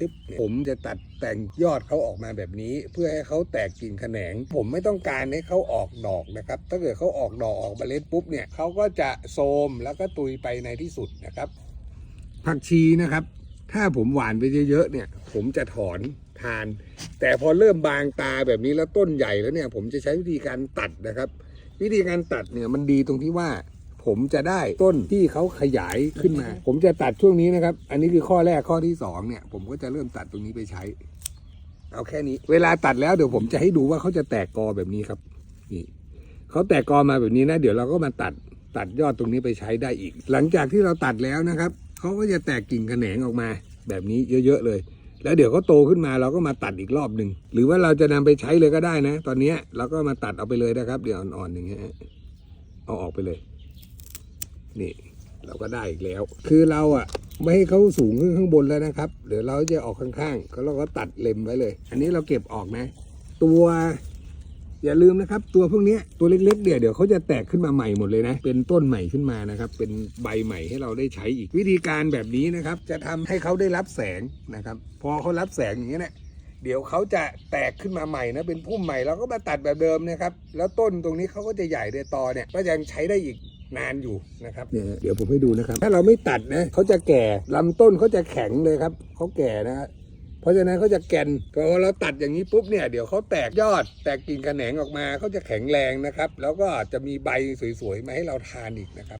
ทึบผมจะตัดแต่งยอดเขาออกมาแบบนี้ เพื่อให้เขาแตกกิ่งแขนง ผมไม่ต้องการให้เขาออกดอกนะครับ ถ้าเกิดเขาออกดอกออกเมล็ดปุ๊บเนี่ยเขาก็จะโทรมแล้วก็ตุยไปในที่สุดนะครับ ผักชีนะครับ ถ้าผมหวานไปเยอะๆเนี่ย ผมจะถอนทาน แต่พอเริ่มบางตาแบบนี้แล้วต้นใหญ่แล้วเนี่ย ผมจะใช้วิธีการตัดนะครับ วิธีการตัดเนี่ยมันดีตรงที่ว่า ผมจะได้ต้นที่เขาขยายขึ้นมา ผมจะตัดช่วงนี้นะครับ อันนี้คือข้อแรกข้อที่สองเนี่ย ผมก็จะเริ่มตัดตรงนี้ไปใช้ เอาแค่นี้ เวลาตัดแล้วเดี๋ยวผมจะให้ดูว่าเขาจะแตกกอแบบนี้ครับ นี่เขาแตกกอมาแบบนี้นะ เดี๋ยวเราก็มาตัดตัดยอดตรงนี้ไปใช้ได้อีก หลังจากที่เราตัดแล้วนะครับเขาก็จะแตกกิ่งแขนงออกมา แบบนี้เยอะ ๆ เลย แล้วเดี๋ยวเขาโตขึ้นมาเราก็มาตัดอีกรอบหนึ่งหรือว่าเราจะนำไปใช้เลยก็ได้นะ ตอนเนี้ยเราก็มาตัดเอาไปเลยนะครับ เดี๋ยวอ่อนๆอย่างเงี้ยเอาออกไปเลย นี่เราก็ได้อีกแล้ว คือเราอะไม่ให้เขาสูงขึ้นข้างบนแล้วนะครับเดี๋ยวเราจะออกข้างๆก็เราก็ตัดเล็มไว้เลย อันนี้เราเก็บออกนะ ตัวอย่าลืมนะครับ ตัวพวกนี้ตัวเล็กๆเดี๋ยวเดี๋ยวเขาจะแตกขึ้นมาใหม่หมดเลยนะ เป็นต้นใหม่ขึ้นมานะครับ เป็นใบใหม่ให้เราได้ใช้อีกวิธีการแบบนี้นะครับ จะทำให้เขาได้รับแสงนะครับ พอเขารับแสงอย่างนี้ยเนี่ยเดี๋ยวเขาจะแตกขึ้นมาใหม่นะเป็นพุ่มใหม่เราก็มาตัดแบบเดิมนะครับ แล้วต้นตรงนี้เขาก็จะใหญ่ในตอเนี่ยก็ยังใช้ได้อีก นานอยู่นะครับเนี่ยเดี๋ยวผมให้ดูนะครับ ถ้าเราไม่ตัดนะเขาจะแก่ลำต้นเขาจะแข็งเลยครับเขาแก่นะฮะเพราะฉะนั้นเขาจะแก่นพอเราตัดอย่างนี้ปุ๊บเนี่ยเดี๋ยวเขาแตกยอด แตกกิ่งแหนงออกมาเขาจะแข็งแรงนะครับ แล้วก็จะมีใบสวยๆมาให้เราทานอีกนะครับ